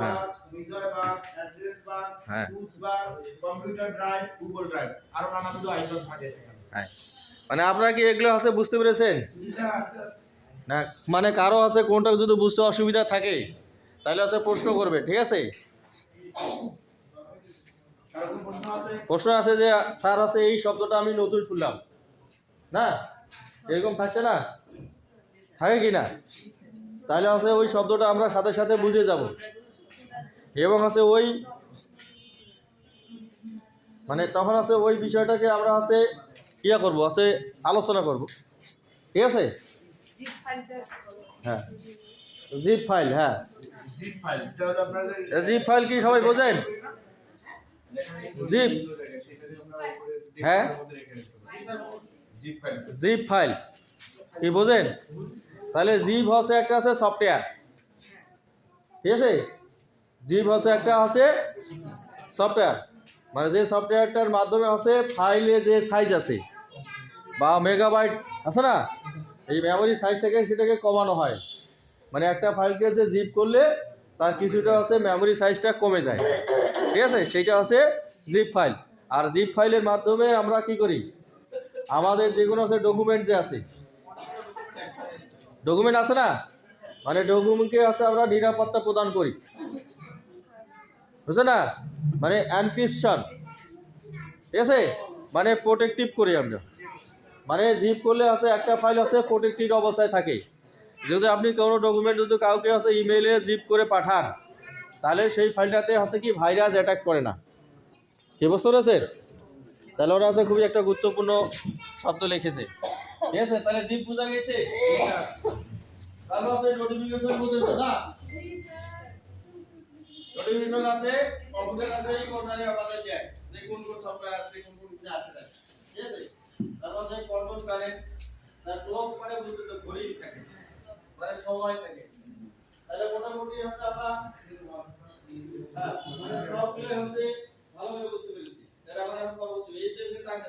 হ্যাঁ। হ্যাঁ। হ্যাঁ। মানে আপনারা কি এগুলো আছে বুঝতে পেরেছেন? না মানে কারও আছে কোনটা যদি বুঝতে অসুবিধা থাকে, তাহলে আছে প্রশ্ন করবে, ঠিক আছে? প্রশ্ন আছে যে, স্যার আছে এই শব্দটা আমি নতুন শুনলাম। না? এরকম থাকছে না? থাকে কি না? তাহলে আছে ওই শব্দটা আমরা সাথে সাথে বুঝে যাব। এবং আছে ওই মানে তখন আছে ওই বিষয়টাকে আমরা হচ্ছে ইয়া করব, আছে আলোচনা করব। ঠিক আছে? হ্যাঁ। জিপ ফাইল হ্যাঁ। জিপ ফাইল কি সবাই বোঝেন? জিপ হ্যাঁ? জিপ ফাইল কি বোঝেন? তাহলে জিপ হচ্ছে একটা আছে সফটওয়্যার। ঠিক আছে? জিপ হচ্ছে একটা হচ্ছে সফটওয়্যার। মানে যে সফটওয়্যারটার মাধ্যমে হচ্ছে ফাইলে যে সাইজ আছে বা মেগাবাইট আছে না? এই মেমোরি সাইজটাকে সেটাকে কমানো হয়। মানে একটা ফাইলকে যে জিপ করলে তার কিছুটা হচ্ছে মেমোরি সাইজটা কমে যায়। ঠিক আছে? সেইটা হচ্ছে জিপ ফাইল আর জিপ ফাইলের মাধ্যমে আমরা কি করি? আমাদের যে কোনো হচ্ছে ডকুমেন্ট যে আছে ডকুমেন্ট আছে না? মানে ডকুমেন্টকে হচ্ছে আমরা নিরাপত্তা প্রদান করি। বুঝছ না? মানে অ্যানক্রিপশন ঠিক আছে? মানে প্রোটেক্টিভ করি আমরা। মানে জিপ করলে আছে, একটা ফাইল আছে প্রোটেক্টিভ অবস্থায় থাকে। যদি আপনি কোনো ডকুমেন্ট যদি কাউকে আছে ইমেইলে জিপ করে পাঠান, তাহলে সেই ফাইলটাতে হচ্ছে কি ভাইরাস অ্যাটাক করে না। কি বুঝতে পেরেছেন? তাহলে ওরা আছে খুবই একটা গুরুত্বপূর্ণ শব্দ লিখেছে। ঠিক তাহলে জিপ বোঝা গেছে? তারপর আছে নোটিফিকেশন বুঝে না? নোটিফিকেশন আছে কম্পিউটার আছে এই কর্নারে আমাদের যায়। যে কোন কোন সফটওয়্যার আছে কোন কোন কিছু আছে ঠিক আছে? তারপর যে কন্ট্রোল কারেন্ট তার ক্লক মানে বুঝতে তো ঘড়ি থাকে। মানে সময় থাকে। তাহলে মোটামুটি হচ্ছে আমরা হ্যাঁ, মানে সবগুলো হচ্ছে ভালোভাবে বুঝতে পেরেছি। তাহলে এখন পরবর্তী এই যে টাকা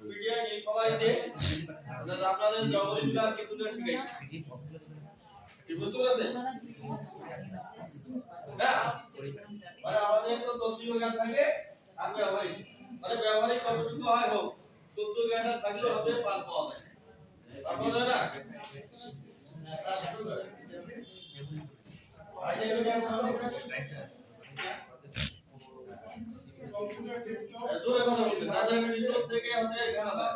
মিডিয়া নীলফামারীতে আপনাদের জগদীশটা কিছুটা শিখাইছে কি বুঝতে পেরেছেন না মানে ব্যবহারিক। মানে হয় হোক তত্ত্বীয় জ্ঞানটা থাকলে হবে পার হ্যাঁ, শুরু করে। আজ এই ভিডিও জোরে কথা বলবেন দাদা আমি রিসোর্স থেকে আছে এখানে হয়।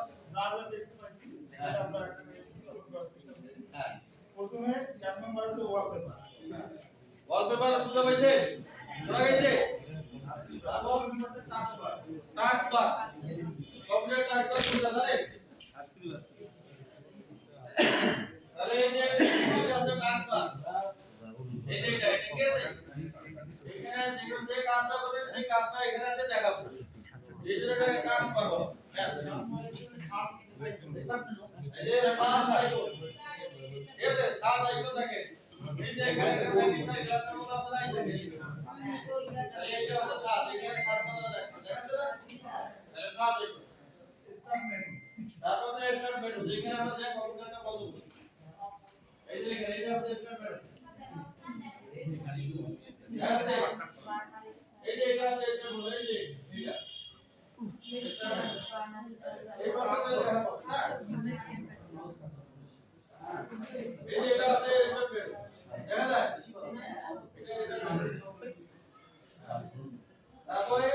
হ্যাঁ প্রথমে এক নম্বর আছে ওয়ালপেপার ওয়ালপেপার বুঝা পাইছে শোনা গেছে টাস্ক কম্পিউটার টাস্ক বুঝা জানেন তাহলে এই যে বার এই যে এটা ঠিক আছে এখানে যে যে কাজটা করবে সেই কাজটা এখানে এসে দেখাবো। এই জন্য তাহলে সাত আইকন তারপর স্টার্ট মেনু যেখানে আমরা যে কম্পিউটারটা বন্ধ এই যে এখানে, এটা হচ্ছে স্টার্ট মেনু এই যে এটা আছে স্টার্ট মেনু দেখা যায় এটা স্টার্ট মেনু তারপরে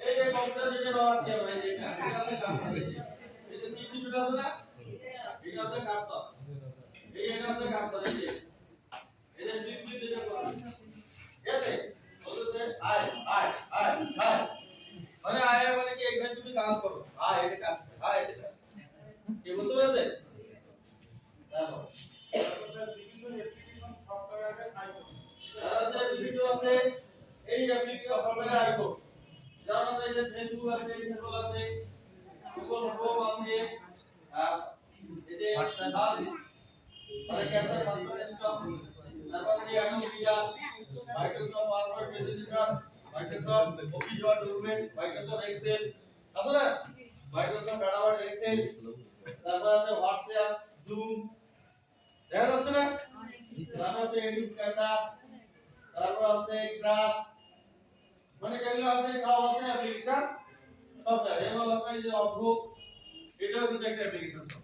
এই যে কম্পিউটার যেটা দেওয়া আছে আমরা এই যে এটা এটা হচ্ছে কার্সর এই যে তিন দুটো আছে না এটা হচ্ছে কার্সর এই এটা হচ্ছে কার্সর এই যে এই যে ফ্লিপ ফ্লিপ যেটা করা ঠিক আছে ইউটিউব আছে গুগল আছে গুগল ক্রোম আছে আর মানে তারপর এই Adobe Reader Microsoft PowerPoint presentation Microsoft Office Word আছে মানে সব আছে অ্যাপ্লিকেশন সফটওয়্যার এবং আছে এই যে অফবুক এটাও কিন্তু একটা application software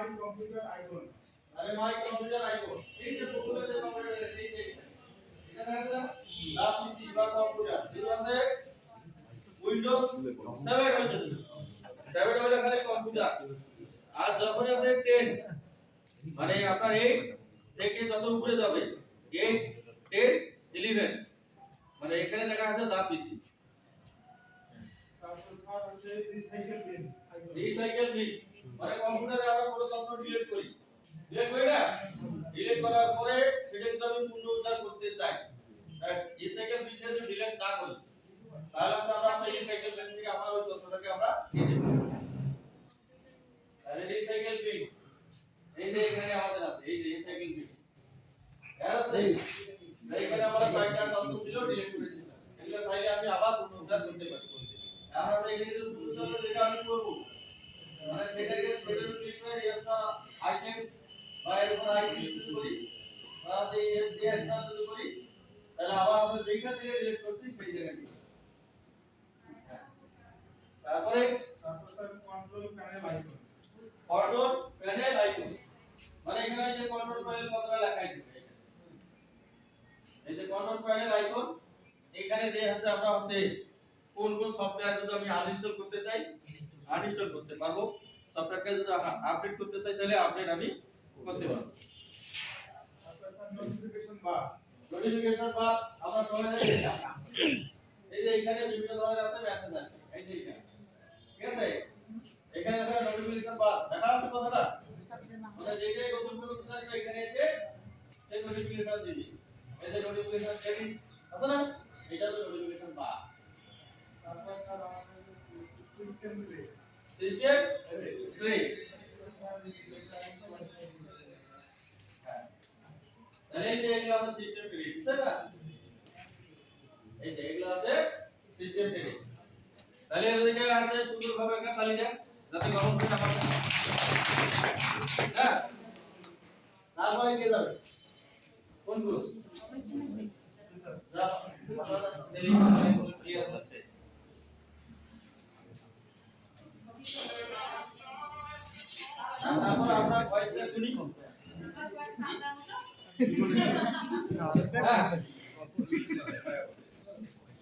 my computer icon আরে মাই কম্পিউটার আইকন এই যে যে কম্পিউটার এই যে এখানে আছে না পিসি বা কম্পিউটার যেটা আছে? উইন্ডোজ 7 উইন্ডোজ 7 হলো খালি কম্পিউটার আর যখন আছে 10 মানে আপনার 8 থেকে যত উপরে যাবে 8 10 11 মানে এখানে দেখা আছে দা পিসি তারপর স্যার আছে রিসাইকেল বিন রিসাইকেল বিল মানে কম্পিউটারে আমরা কোনো তথ্য ডিলিট করি। ডিলিট করি না? ডিলিট করার পরে সেটা যদি আমি পুনরুদ্ধার করতে চাই রিসাইকেল বিল যদি ডিলিট না করি, তাহলে আমরা সেই সাইকেল বিল থেকে আমার ওই তথ্যটাকে আমরা দেব তাহলে রিসাইকেল বিল এই যে এখানে আমাদের আছে, এই যে রিসাইকেল বিল আছে? এইখানে আমরা কয়েকটা তথ্য ছিল ডিলিট করে দিলাম এগুলো চাইলে আমি আবার পুনরুদ্ধার করতে পারি আমরা তো এখানে যে পুনরুদ্ধার যেটা আমি করব মানে সেটাকে সেটার বিষয়ে একটা আইটেম মানে এখানে যে কন্ট্রোল প্যানেল কথাটা দিবে, এই যে। কন্ট্রোল প্যানেল আইকন এখানে যে আছে আমরা হচ্ছে কোন কোন সফটওয়্যার যদি আমি আনইনস্টল করতে চাই আনইনস্টল করতে পারব। সফটওয়্যারকে যদি আপডেট করতে চাই, তাহলে আপডেট আমি করতে পারব। নোটিফিকেশন বার নোটিফিকেশন বা আমরা সবাই এই যে এখানে। বিভিন্ন ধরনের আছে মেসেজ আছে। এই যে এখানে। ঠিক আছে? এখানে আছে নোটিফিকেশন বার দেখা যাচ্ছে কথাটা? মানে যেটাই নতুন কোনো কিছু আসবে এখানে এসে সেই নোটিফিকেশন দিবি। এই যে নোটিফিকেশন সেটিং আছে না? এটা তো নোটিফিকেশন বার তারপর স্যার আমাদের সিস্টেম রে সিস্টেম তাহলে এই যে এগুলো আছে সিস্টেম ট্রে বুঝছেন না? এই যে এগুলো আছে সিস্টেম ট্রে তাহলে এদিকে আছে সুন্দরভাবে একটা দেন, যাতে গরম করে না হ্যাঁ? তারপরে কে যাবে? কোন গ্রুপ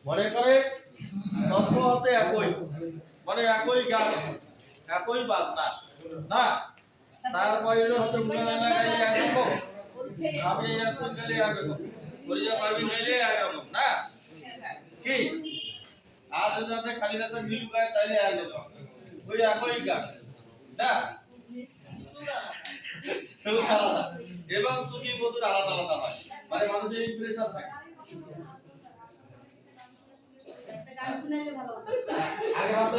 মনে করে? তথ্য হচ্ছে একই। মানে একই গান, একই বাজনা। না তারপরে হচ্ছে মুলানা গাইলে একরকম। আপনি ইয়াসিন গাইলে একরকম। পরিজা পারভিন গাইলে একরকম, না? কি? আর যদি আছে খালিদাসের মিলু গায় তাইলে একরকম। ওই একই গান, না? এবং সুখী মধুর আলাদা আলাদা হয়। মানে মানুষের ইমপ্রেশন থাকে। আগে আছে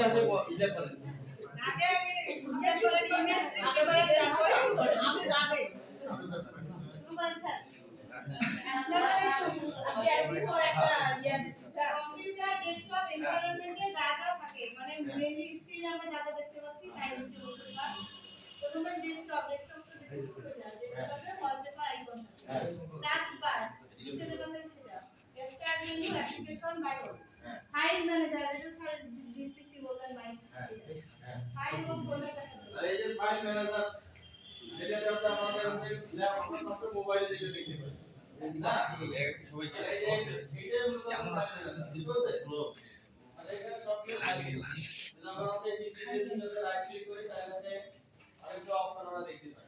ইয়ে করেন। কম্পিউটার ডেস্কটপ এনভায়রনমেন্টে যা যা থাকে মানে মেইনলি স্ক্রিনে আমরা যা যা দেখতে পাচ্ছি তাই হচ্ছে প্রসেসর তো মেনু ফাইল ম্যানেজার যেটা স্যার ডিসপিসি বললেন মাই ফাইল এবং ফোল্ডারটা আর এই যে ফাইল ম্যানেজার এটা হচ্ছে আমাদের ল্যাপটপ সব মোবাইলে দেখে দেখতে পাই না? সবাইকে? আর এখানে আমরা হচ্ছে ডিসপ্লে রাইট ক্লিক করি তাহলে হচ্ছে অপশন আমরা দেখতে পাই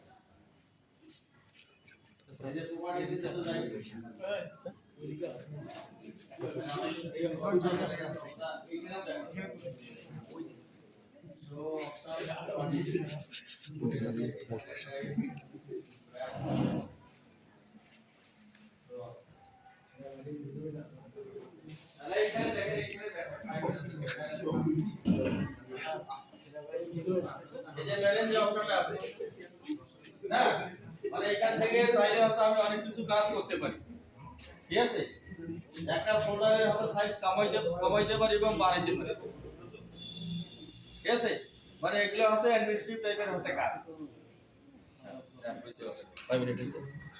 এই যে প্রপার্টিতে তো যাই তাহলে এখানে দেখেন এখানে মানে অনেক কিছু কাজ করতে পারি। ঠিক আছে? একটা সাইজ কমাইতে পারি এবং বাড়াইতে পারি। ঠিক আছে? মানে এগুলো হচ্ছে অ্যাডমিনিস্ট্রেটিভ টাইপের হচ্ছে কাজ। 5 মিনিট হচ্ছে